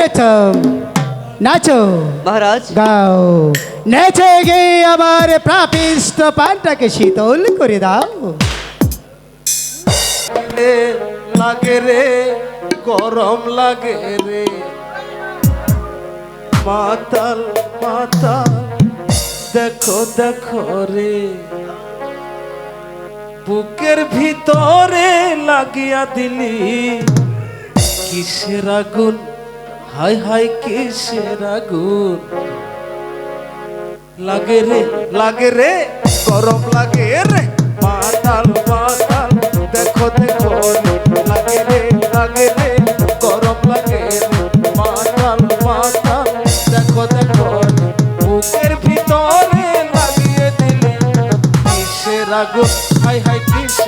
নরতম নাচো মহারাজ গাও নেচে গে আমার প্রাপিষ্ট পানটাকে শীতল করে দাও লাগে রে গরম লাগে রে মাতাল মাতাল দেখো দেখো রে বুকের ভিতরে লাগিয়া দিলি কিসের আগুন? হাই হাই কিসের আগুন? লাগে রে লাগে রে, গরম লাগে রে। মাতাল মাতাল দেখো দেখো লাগে রে লাগে রে, গরম লাগে রে। মাতাল মাতাল দেখো দেখো বুকের ভিতরে লাগিয়ে দিলি কিসের আগুন? হাই হাই কিসের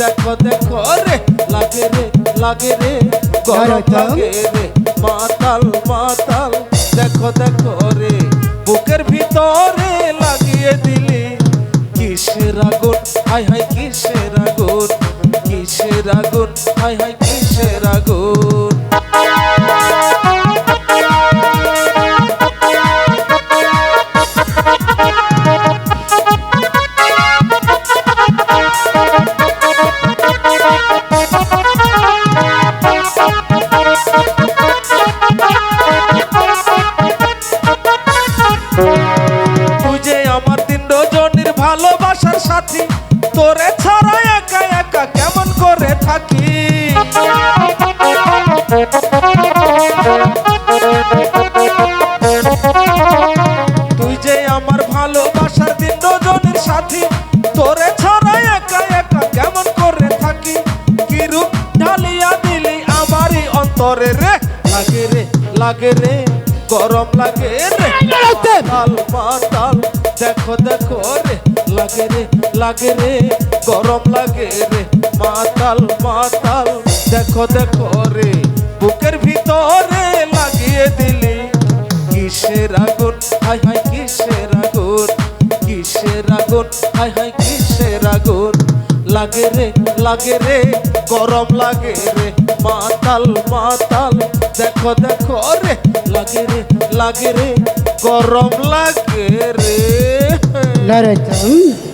দেখো দেখো রে লাগে রে লাগে রে গরম লাগে রে মাতাল মাতাল। দেখো দেখো রে বুকের ভিতরে লাগিয়ে দিলি। কিসের আগুন? হাই হাই কিসের আগুন? কিসের আগুন? হাই হাই তোরে ছাড়া একা একা কেমন করে থাকি? তুই যে আমার ভালোবাসার তিন রজনীর সাথী তোরে ছাড়া একা একা কেমন করে থাকি? কি রূপ ঢালিয়া দিলি আমারই অন্তরে রে? লাগে রে লাগে রে গরম লাগে রে। মাতাল মাতাল দেখো দেখো রে লাগে রে লাগে রে, গরম লাগে রে, মাতাল মাতাল। দেখো দেখো রে বুকের ভিতরে লাগিয়ে দিলি। কিসের আগুন? হাই হাই, কিসের আগুন? কিসের আগুন? হাই হাই, কিসের আগুন? লাগে রে লাগে রে, গরম লাগে রে, মাতাল মাতাল। দেখো দেখো রে লাগে রে লাগে রে গরম লাগে রে। নরতম